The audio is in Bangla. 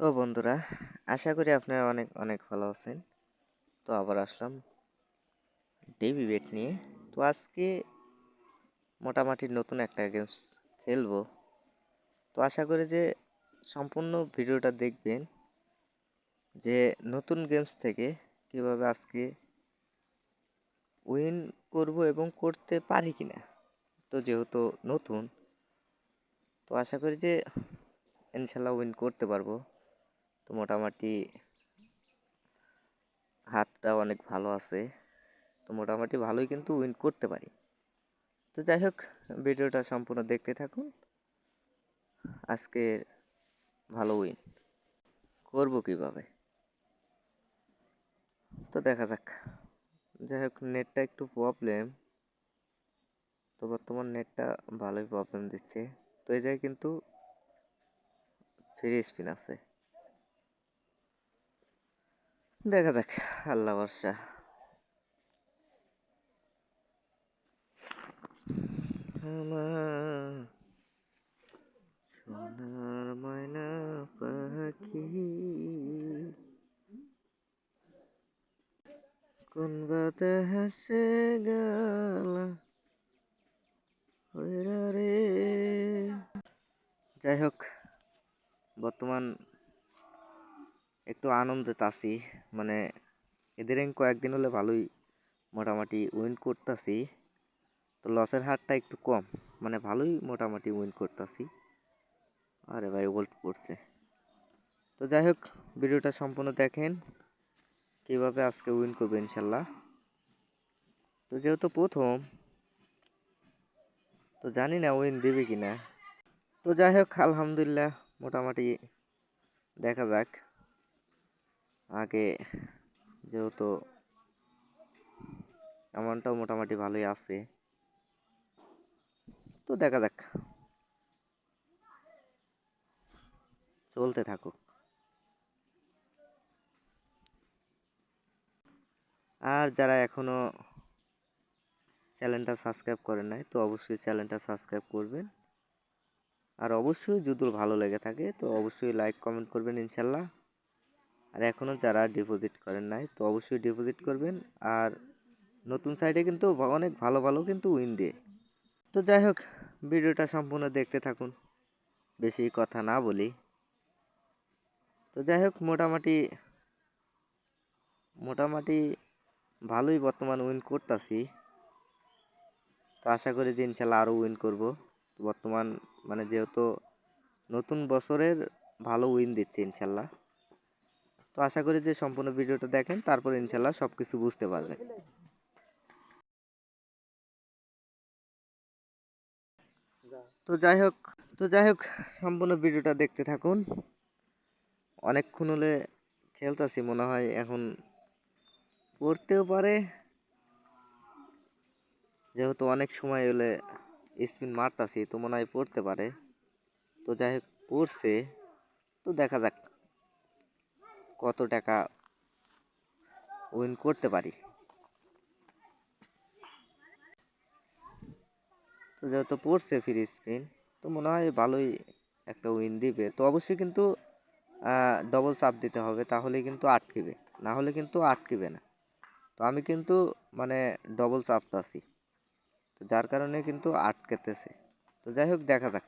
তো বন্ধুরা, আশা করি আপনারা অনেক অনেক ভালো আছেন। তো আবার আসলাম ডেবি বেট নিয়ে। তো আজকে মোটামুটি নতুন একটা গেমস খেলব। তো আশা করি যে সম্পূর্ণ ভিডিওটা দেখবেন যে নতুন গেমস থেকে কীভাবে আজকে উইন করব এবং করতে পারি কিনা। তো যেহেতু নতুন, তো আশা করি যে ইনশাল্লাহ উইন করতে পারব। তো মোটামুটি হাতটা অনেক ভালো আছে। তো মোটামুটি ভালোই কিন্তু উইন করতে পারি। তো যাই হোক, ভিডিওটা সম্পূর্ণ দেখতে থাকুন। আজকে ভালো উইন করব কীভাবে? তো দেখা যাক। যাই হোক নেটটা একটু প্রবলেম তো বর্তমান নেটটা ভালোই প্রবলেম দিচ্ছে। তো এই জায়গায় কিন্তু ফ্রি স্পিন আছে। দেখা যাক, আল্লাহ বর্ষা আমার সোনার ময়না পাখি, কোন বাতে হাসে গালা রে। যাই হোক, বর্তমান একটু আনন্দে আছি মানে এদের কয়েকদিন হলে ভালোই মোটামুটি উইন করতেছি। তো লসের হারটা একটু কম মানে ভালোই মোটামুটি উইন করতেছি। আরে ভাই ওল্ড পড়ছে। তো যাই হোক ভিডিওটা সম্পূর্ণ দেখেন। কীভাবে আজকে উইন করবে ইনশাল্লাহ। তো যেহেতু প্রথম, তো জানি না উইন দেবে কি না তো যাই হোক আলহামদুলিল্লাহ, মোটামুটি দেখা যাক। আগে যেহেতু এমনটাও মোটামুটি ভালোই আছে। তো দেখা যাক। চলতে থাকুক। আর যারা এখনও চ্যানেলটা সাবস্ক্রাইব করেন নাই, তো অবশ্যই চ্যানেলটা সাবস্ক্রাইব করবেন। আর অবশ্যই যদি ভালো লেগে থাকে, তো অবশ্যই লাইক, কমেন্ট করবেন ইনশাল্লাহ। আর এখনও যারা ডিপোজিট করেন নাই, তো অবশ্যই ডিপোজিট করবেন। আর নতুন সাইডে কিন্তু অনেক ভালো ভালো কিন্তু উইন দিয়ে। তো যাই হোক, ভিডিওটা সম্পূর্ণ দেখতে থাকুন। বেশি কথা না বলি। তো যাই হোক, মোটামুটি মোটামুটি ভালোই বর্তমান উইন করতেছি। তো আশা করি যে ইনশাল্লাহ আরও উইন করব। বর্তমান মানে যেহেতু নতুন বছরের ভালো উইন দিচ্ছে ইনশাল্লাহ। তো আশা করি যে সম্পূর্ণ ভিডিওটা দেখেন, তারপর ইনশাল্লাহ সব কিছু বুঝতে পারবেন। তো যাই হোক, তো যাই হোক, সম্পূর্ণ ভিডিওটা দেখতে থাকুন। অনেকক্ষণ হলে খেলতেছি মনে হয়, এখন পড়তেও পারে। যেহেতু অনেক সময় হলে স্পিন মারতাছি, তো মনে হয় পড়তে পারে। তো যাই হোক, পড়ছে। তো দেখা যাক কত টাকা উইন করতে পারি। তো যেহেতু পড়ছে ফ্রি স্পিন তো মনে হয় ভালোই একটা উইন দিবে। তো অবশ্যই কিন্তু ডবল চাপ দিতে হবে, তাহলে কিন্তু আটকিবে। না হলে কিন্তু আটকিবে না। তো আমি কিন্তু মানে ডবল চাপতাছি তো যার কারণে কিন্তু আটকেতেছে। তো যাই হোক, দেখা যাক।